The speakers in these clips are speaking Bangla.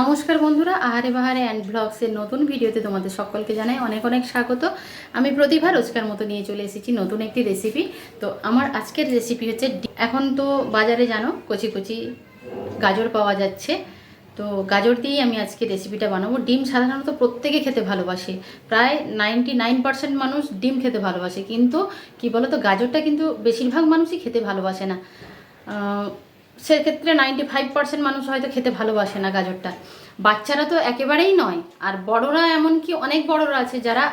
নমস্কার বন্ধুরা, আহারে বাহারে অ্যান্ড ব্লগসের নতুন ভিডিওতে তোমাদের সকলকে জানাই অনেক অনেক স্বাগত। আমি প্রতিভা রোজকার মতো নিয়ে চলে এসেছি নতুন একটি রেসিপি তো আমার আজকের রেসিপি হচ্ছে এখন তো বাজারে জানো, কচি কচি গাজর পাওয়া যাচ্ছে। তো গাজর দিয়েই আমি আজকে রেসিপিটা বানাবো। ডিম সাধারণত প্রত্যেকে খেতে ভালোবাসে। প্রায় নাইনটি নাইন পার্সেন্ট মানুষ ডিম খেতে ভালোবাসে। কিন্তু কি বলো তো গাজরটা কিন্তু বেশিরভাগ মানুষই খেতে ভালোবাসে না। সেক্ষেত্রে নাইনটি ফাইভ পার্সেন্ট মানুষ হয়তো খেতে ভালোবাসে না গাজরটা। বাচ্চারা তো একেবারেই নয়, আর বড়রা এমনকি অনেক বড়রা আছে যারা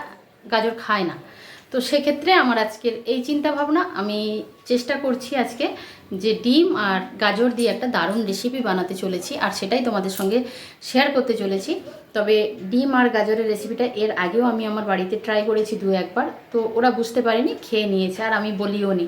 গাজর খায় না। তো সেক্ষেত্রে আমার আজকের এই চিন্তা ভাবনা আমি চেষ্টা করছি আজকে যে ডিম আর গাজর দিয়ে একটা দারুণ রেসিপি বানাতে চলেছি, আর সেটাই তোমাদের সঙ্গে শেয়ার করতে চলেছি। তবে ডিম আর গাজরের রেসিপিটা এর আগেও আমি আমার বাড়িতে ট্রাই করেছি দু একবার, তো ওরা বুঝতে পারেনি, খেয়ে নিয়েছে, আর আমি বলিও নি।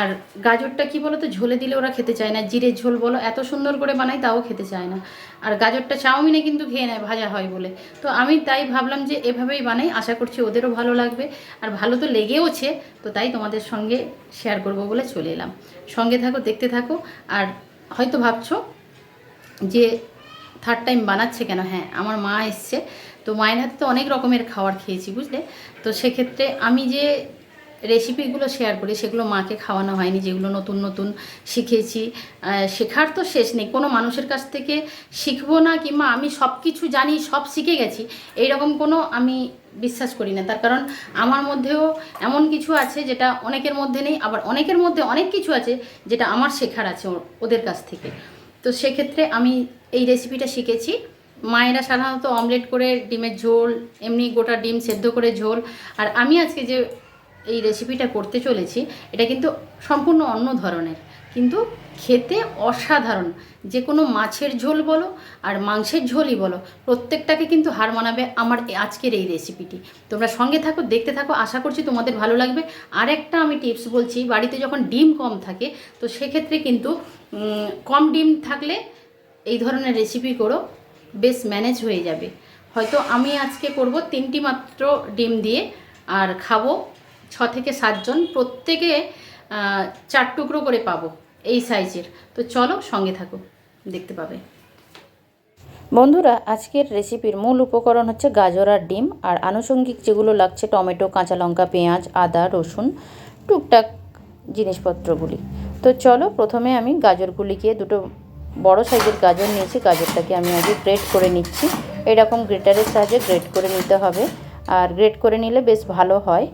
আর গাজরটা কি বলো তো ঝোলে দিলে ওরা খেতে চায় না, জিরে ঝোল বলো, এত সুন্দর করে বানাই তাও খেতে চায় না। আর গাজরটা চাউমিনে কিন্তু খেয়ে নেয়, ভাজা হয় বলে। তো আমি তাই ভাবলাম যে এভাবেই বানাই, আশা করছি ওদেরও ভালো লাগবে। আর ভালো তো লেগেওছে, তো তাই তোমাদের সঙ্গে শেয়ার করব বলে চলে এলাম। সঙ্গে থাকো, দেখতে থাকো। আর হয়তো ভাবছ যে থার্ড টাইম বানাচ্ছে কেন? হ্যাঁ আমার মা এসছে। তো মায়ের হাতে তো অনেক রকমের খাবার খেয়েছি, বুঝলে? তো সেক্ষেত্রে আমি যে রেসিপিগুলো শেয়ার করি, সেগুলো মাকে খাওয়ানো হয়নি, যেগুলো নতুন নতুন শিখেছি। শেখার তো শেষ নেই, কোনো মানুষের কাছ থেকে শিখব না কিংবা আমি সব কিছু জানি, সব শিখে গেছি, এইরকম কোনো আমি বিশ্বাস করি না। তার কারণ আমার মধ্যেও এমন কিছু আছে যেটা অনেকের মধ্যে নেই, আবার অনেকের মধ্যে অনেক কিছু আছে যেটা আমার শেখার আছে ওদের কাছ থেকে। তো সেক্ষেত্রে আমি এই রেসিপিটা শিখেছি। মায়েরা সাধারণত অমলেট করে ডিমের ঝোল, এমনি গোটা ডিম সেদ্ধ করে ঝোল। আর আমি আজকে যে এই রেসিপিটা করতে চলেছি, এটা কিন্তু সম্পূর্ণ অন্য ধরনের। কিন্তু খেতে অসাধারণ। যে কোনো মাছের ঝোল বলো আর মাংসের ঝোলই বলো, প্রত্যেকটাকে কিন্তু হার মানাবে আমার আজকের এই রেসিপিটি তোমরা সঙ্গে থাকো, দেখতে থাকো, আশা করছি তোমাদের ভালো লাগবে। আর একটা আমি টিপস বলছি, বাড়িতে যখন ডিম কম থাকে, তো সেক্ষেত্রে কিন্তু কম ডিম থাকলে এই ধরনের রেসিপি করো, বেশ ম্যানেজ হয়ে যাবে। হয়তো আমি আজকে করব তিনটি মাত্র ডিম দিয়ে, আর খাব ছ থেকে সাতজন প্রত্যেকে চার টুকরো করে পাবো এই সাইজের। তো চলো সঙ্গে থাকো, দেখতে পাবে। বন্ধুরা, আজকের রেসিপির মূল উপকরণ হচ্ছে গাজর আর ডিম। আর আনুষঙ্গিক যেগুলো লাগছে টমেটো, কাঁচা লঙ্কা, পেঁয়াজ, আদা, রসুন, টুকটাক জিনিসপত্রগুলি। তো চলো প্রথমে আমি গাজরগুলিকে, দুটো বড় সাইজের গাজর নিয়েছি, গাজরটাকে আমি আগে গ্রেট করে নিচ্ছি। এরকম গ্রেটারের সাহায্যে গ্রেট করে নিতে হবে। আর গ্রেট করে নিলে বেশ ভালো হয়।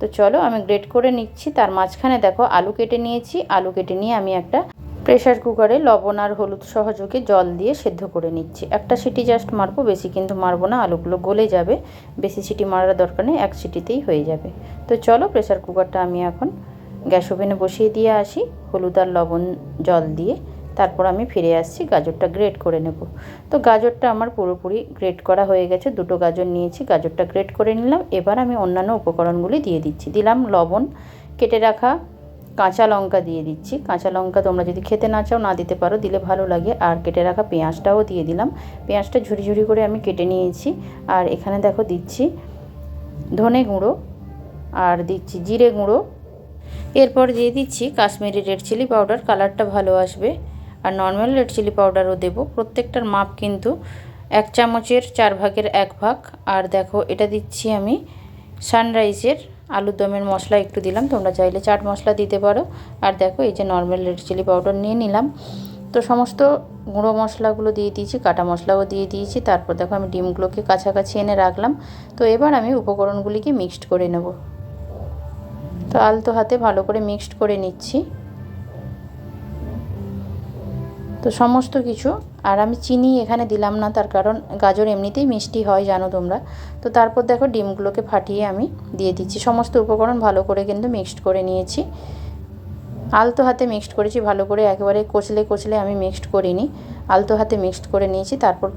তো চলো আমি গ্রেট করে নিচ্ছি। তার মাঝখানে দেখো আলু কেটে নিয়েছি। আলু কেটে নিয়ে আমি একটা প্রেশার কুকারে লবণ আর হলুদ সহযোগে জল দিয়ে সেদ্ধ করে নিচ্ছি। একটা সিটি জাস্ট মারবো, বেশি কিন্তু মারবো না, আলুগুলো গলে যাবে। বেশি সিটি মারার দরকার নেই, এক সিটিতেই হয়ে যাবে। তো চলো প্রেশার কুকারটা আমি এখন গ্যাস ওভেনে বসিয়ে দিয়ে আসি। হলুদ আর লবণ জল দিয়ে তারপর আমি ফিরে আসছি, গাজরটা গ্রেট করে নেব। তো গাজরটা আমার পুরোপুরি গ্রেট করা হয়ে গেছে, দুটো গাজর নিয়েছি, গাজরটা গ্রেট করে নিলাম। এবার আমি অন্যান্য উপকরণগুলি দিয়ে দিচ্ছি। দিলাম লবণ, কেটে রাখা কাঁচা লঙ্কা দিয়ে দিচ্ছি। কাঁচা লঙ্কা তোমরা যদি খেতে না চাও, না দিতে পারো, দিলে ভালো লাগে। আর কেটে রাখা পেঁয়াজটাও দিয়ে দিলাম। পেঁয়াজটা ঝুরি ঝুরি করে আমি কেটে নিয়েছি। আর এখানে দেখো দিচ্ছি ধনে গুঁড়ো, আর দিচ্ছি জিরে গুঁড়ো। এরপর দিয়ে দিচ্ছি কাশ্মীরি রেড চিলি পাউডার। কালারটা ভালো আসবে। আর নর্মাল রেড চিলি পাউডারও দেবো। প্রত্যেকটার মাপ কিন্তু এক চামচের, চার ভাগের এক ভাগ। আর দেখো, এটা দিচ্ছি আমি সানরাইজের আলুর দমের মশলা একটু দিলাম। তোমরা চাইলে চাট মশলা দিতে পারো। আর দেখো, এই যে নর্মাল রেড চিলি পাউডার নিয়ে নিলাম। তো সমস্ত গুঁড়ো মশলাগুলো দিয়ে দিয়েছি, কাটা মশলাও দিয়ে দিয়েছি। তারপর দেখো, আমি ডিমগুলোকে কাছাকাছি এনে রাখলাম। তো এবার আমি উপকরণগুলিকে মিক্সড করে নেব। তো আলতো হাতে ভালো করে মিক্সড করে নিচ্ছি। তো সমস্ত কিছু। আর আমি চিনি এখানে দিলাম না, তার কারণ গাজর এমনিতেই মিষ্টি হয়, জানো তোমরা। তো তারপর দেখো ডিমগুলোকে ফাটিয়ে আমি দিয়ে দিচ্ছি। সমস্ত উপকরণ ভালো করে কিন্তু মিক্সড করে নিয়েছি। আলতো হাতে মিক্সড করেছি, ভালো করে একেবারে কচলে কচলে আমি মিক্সড করিনি। আলতো হাতে মিক্সড করে নিয়েছি, তারপর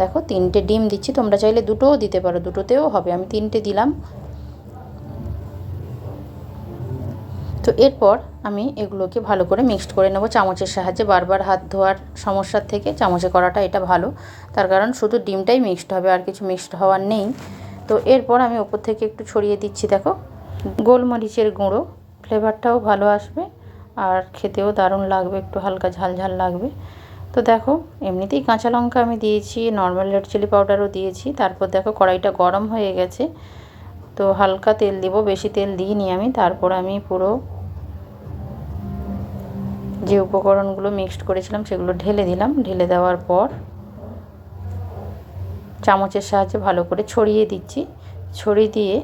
দেখো তিনটে ডিম দিচ্ছি। তোমরা চাইলে দুটোও দিতে পারো, দুটোতেও হবে। আমি তিনটে দিলাম তো এরপর আমি এগুলোকে ভালো করে মিক্সড করে নেব। চামচের সাহায্যে বারবার হাত ধোয়ার সমস্যার থেকে চামচে করাটা এটা ভালো। তার কারণ শুধু ডিমটাই মিক্সড হবে, আর কিছু মিক্সড হওয়ার নেই। তো এরপর আমি ওপর থেকে একটু ছড়িয়ে দিচ্ছি, দেখো। গোলমরিচের গুঁড়ো, ফ্লেভারটাও ভালো আসবে, আর খেতেও দারুণ লাগবে, একটু হালকা ঝাল ঝাল লাগবে। তো তো দেখো, এমনিতেই কাঁচা লঙ্কা আমি দিয়েছি নর্মাল রেড চিলি পাউডারও দিয়েছি। তারপর দেখো, কড়াইটা গরম হয়ে গেছে। তো হালকা তেল দিব, বেশি তেল দিইনি আমি। তারপর আমি পুরো যে উপকরণগুলো মিক্সড করেছিলাম সেগুলো ঢেলে দিলাম। ঢেলে দেওয়ার পর চামচের সাহায্যে ভালো করে ছড়িয়ে দিচ্ছি। ছড়িয়ে দিয়ে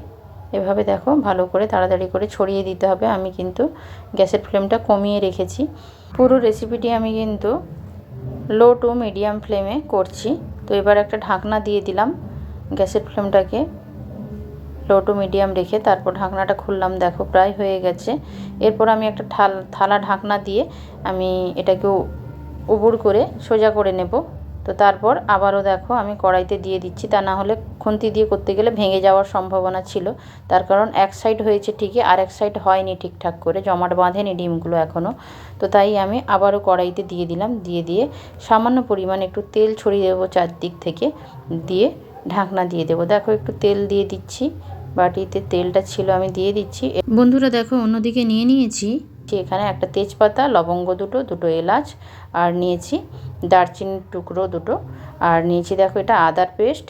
এভাবে দেখো ভালো করে তাড়াতাড়ি করে ছড়িয়ে দিতে হবে। আমি কিন্তু গ্যাসের ফ্লেমটা কমিয়ে রেখেছি। পুরো রেসিপিটি আমি কিন্তু লো টু মিডিয়াম ফ্লেমে করছি। তো এবার একটা ঢাকনা দিয়ে দিলাম গ্যাসের ফ্লেমটাকে। লো টু মিডিয়াম রেখে তারপর ঢাকনাটা খুললাম, দেখো প্রায় হয়ে গেছে। এরপর আমি একটা থাল থালা ঢাকনা দিয়ে আমি এটাকে উবুর করে সোজা করে নেব। তো তারপর আবারও দেখো আমি কড়াইতে দিয়ে দিচ্ছি, তা না হলে খুন্তি দিয়ে করতে গেলে ভেঙে যাওয়ার সম্ভাবনা ছিল। তার কারণ এক সাইড হয়েছে ঠিকই, আর এক সাইড হয়নি ঠিকঠাক করে, জমাট বাঁধেনি ডিমগুলো এখনও তো তাই আমি আবারও কড়াইতে দিয়ে দিলাম, দিয়ে দিয়ে সামান্য পরিমাণ একটু তেল ছড়িয়ে দেবো চারদিক থেকে, দিয়ে ঢাকনা দিয়ে দেবো। দেখো একটু তেল দিয়ে দিচ্ছি বাটিতে তেলটা ছিল আমি দিয়ে দিচ্ছি। বন্ধুরা দেখো অন্যদিকে নিয়ে নিয়েছি। এখানে একটা তেজপাতা লবঙ্গ দুটো দুটো এলাচ আর নিয়েছি দারচিনির টুকরো দুটো। আর নিয়েছি দেখো এটা আদার পেস্ট।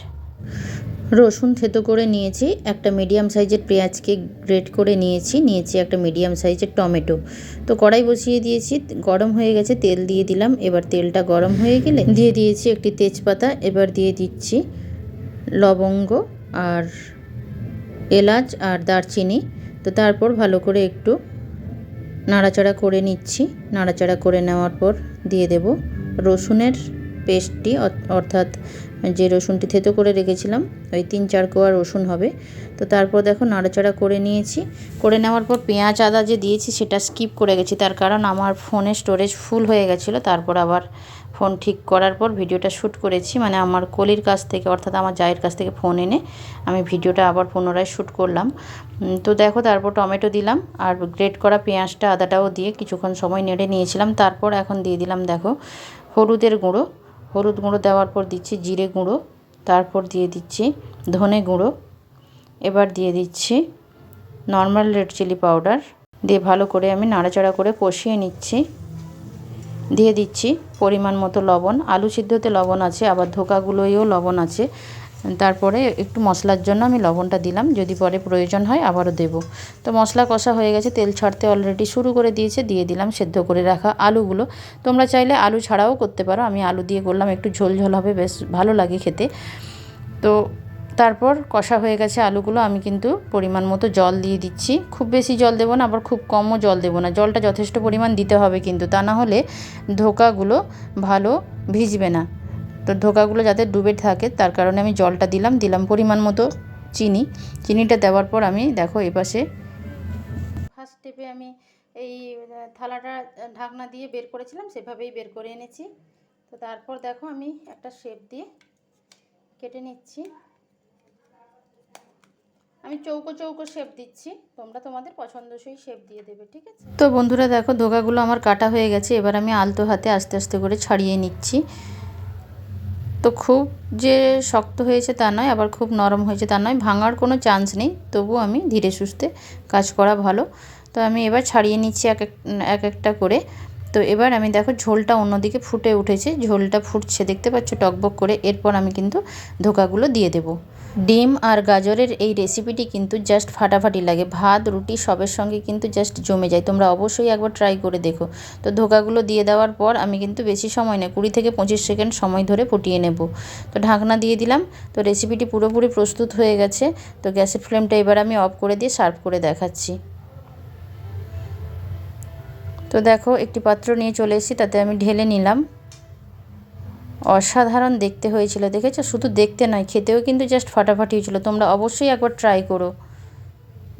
রসুন থেতো করে নিয়েছি একটা মিডিয়াম সাইজের পেঁয়াজকে গ্রেট করে নিয়েছি নিয়েছি একটা মিডিয়াম সাইজের টমেটো। তো কড়াই বসিয়ে দিয়েছি গরম হয়ে গেছে তেল দিয়ে দিলাম। এবার তেলটা গরম হয়ে গেলে দিয়ে দিয়েছি একটি তেজপাতা এবার দিয়ে দিচ্ছি লবঙ্গ আর এলাচ আর দারচিনি। তো তারপর ভালো করে একটু নাড়াচাড়া করে নিচ্ছি। নাড়াচাড়া করে নেওয়ার পর দিয়ে দেব রসুনের পেস্টটি, অর্থাৎ যে রসুনটি থেতো করে রেখেছিলাম, ওই তিন চার কোয়া রসুন হবে। তো তারপর দেখো নাড়াচাড়া করে নিয়েছি। করে নেওয়ার পর পেঁয়াজ আদা যে দিয়েছি, সেটা স্কিপ করে গেছি। তার কারণ আমার ফোনে স্টোরেজ ফুল হয়ে গেছিল। তারপর আবার ফোন ঠিক করার পর ভিডিওটা শ্যুট করেছি। মানে আমার কলির কাছ থেকে, অর্থাৎ আমার জায়ের কাছ থেকে ফোন এনে আমি ভিডিওটা আবার পুনরায় শ্যুট করলাম। তো দেখো তারপর টমেটো দিলাম আর গ্রেট করা পেঁয়াজটা, আদাটাও দিয়ে কিছুক্ষণ সময় নেড়ে নিয়েছিলাম। তারপর এখন দিয়ে দিলাম দেখো হলুদের গুঁড়ো। হলুদ গুঁড়ো দেওয়ার পর দিচ্ছি জিরে গুঁড়ো, তারপর দিয়ে দিচ্ছি ধনে গুঁড়ো। এবার দিয়ে দিচ্ছি নর্মাল রেড চিলি পাউডার। দিয়ে ভালো করে আমি নাড়াচাড়া করে কষিয়ে নিচ্ছি। দিয়ে দিচ্ছি পরিমাণ মতো লবণ। আলু সিদ্ধতে লবণ আছে, আবার ধোকাগুলোয়ও লবণ আছে। তারপরে একটু মশলার জন্য আমি লবণটা দিলাম। যদি পরে প্রয়োজন হয় আবারও দেব। তো মশলা কষা হয়ে গেছে, তেল ছাড়তে অলরেডি শুরু করে দিয়েছে, দিয়ে দিলাম সেদ্ধ করে রাখা আলুগুলো। তোমরা চাইলে আলু ছাড়াও করতে পারো, আমি আলু দিয়ে করলাম, একটু ঝোল ঝোল হবে, বেশ ভালো লাগে খেতে। তো তারপর কষা হয়ে গেছে আলুগুলো, আমি কিন্তু পরিমাণ মতো জল দিয়ে দিচ্ছি। খুব বেশি জল দেবো না, আবার খুব কমও জল দেবো না। জলটা যথেষ্ট পরিমাণ দিতে হবে কিন্তু, তা না হলে ধোকাগুলো ভালো ভিজবে না। তো ধোকাগুলো যাতে ডুবে থাকে, তার কারণে আমি জলটা দিলাম দিলাম পরিমাণ মতো চিনি। চিনিটা দেওয়ার পর আমি দেখো এপাশে ফার্স্ট স্টেপে আমি এই থালাটা ঢাকনা দিয়ে বের করেছিলাম, সেভাবেই বের করে এনেছি। তো তারপর দেখো আমি একটা শেপ দিয়ে কেটে নিচ্ছি। আমি চৌকো চৌকো শেপ দিচ্ছি, তোমরা তোমাদের পছন্দসই শেপ দিয়ে দেবে, ঠিক আছে? তো বন্ধুরা দেখো, ধোকাগুলো আমার কাটা হয়ে গেছে, এবার আমি আলতো হাতে আস্তে আস্তে করে ছাড়িয়ে নিচ্ছি। তো খুব যে শক্ত হয়েছে তা নয়, আবার খুব নরম হয়েছে তা নয়, ভাঙার কোনো চান্স নেই। তবু আমি ধীরে সুস্থে কাজ করা ভালো। তো আমি এবার ছাড়িয়ে নিচ্ছি এক এক একটা করে। তো এবার আমি দেখো ঝোলটা অন্যদিকে ফুটে উঠেছে, ঝোলটা ফুটছে, দেখতে পাচ্ছ টকবক করে, এরপর আমি কিন্তু ধোকাগুলো দিয়ে দেব। ডিম আর গাজরের এই রেসিপিটি কিন্তু জাস্ট ফাটাফাটি লাগে, ভাত, রুটি সবের সঙ্গে কিন্তু জাস্ট জমে যায়, তোমরা অবশ্যই একবার ট্রাই করে দেখো। তো ধোকাগুলো দিয়ে দেওয়ার পর আমি কিন্তু বেশি সময় নেই, কুড়ি থেকে পঁচিশ সেকেন্ড সময় ধরে ফুটিয়ে নেব। তো ঢাকনা দিয়ে দিলাম, তো রেসিপিটি পুরোপুরি প্রস্তুত হয়ে গেছে, তো গ্যাসের ফ্লেমটা এবার আমি অফ করে দিয়ে সার্ভ করে দেখাচ্ছি। তো দেখো, একটি পাত্র নিয়ে চলে এসেছি, তাতে আমি ঢেলে নিলাম। অসাধারণ দেখতে হয়েছিল, দেখেছ? শুধু দেখতে নয়, খেতেও কিন্তু জাস্ট ফাটাফাটি হয়েছিল। তোমরা অবশ্যই একবার ট্রাই করো।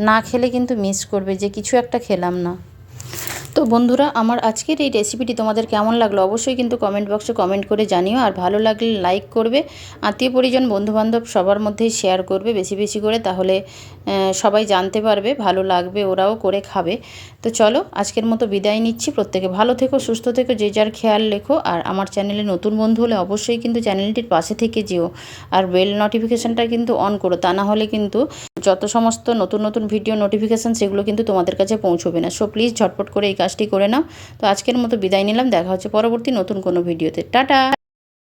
না খেলে কিন্তু মিস করবে যে কিছু একটা খেলাম না। তো বন্ধুরা, আমার আজকের এই রেসিপিটি তোমাদের কেমন লাগল অবশ্যই কিন্তু কমেন্ট বক্সে কমেন্ট করে জানিও। আর ভালো লাগলে লাইক করবে। আত্মীয় পরিজন, বন্ধুবান্ধব সবার মধ্যেই শেয়ার করবে বেশি বেশি করে, তাহলে সবাই জানতে পারবে, ভালো লাগবে, ওরাও করে খাবে। তো চলো, আজকের মতো বিদায় নিচ্ছি। প্রত্যেকে ভালো থেকো, সুস্থ থেকো, যে যার খেয়াল রেখো। আর আমার চ্যানেলে নতুন বন্ধু হলে অবশ্যই কিন্তু চ্যানেলটির পাশে থেকে যেও। আর বেল নোটিফিকেশানটা কিন্তু অন করো, তা না হলে কিন্তু যত সমস্ত নতুন নতুন ভিডিও নোটিফিকেশান সেগুলো কিন্তু তোমাদের কাছে পৌঁছবে না। সো প্লিজ ঝটপট করে এই কাজটি করে নাও। তো আজকের মতো বিদায় নিলাম। দেখা হচ্ছে পরবর্তী নতুন কোনো ভিডিওতে টাটা!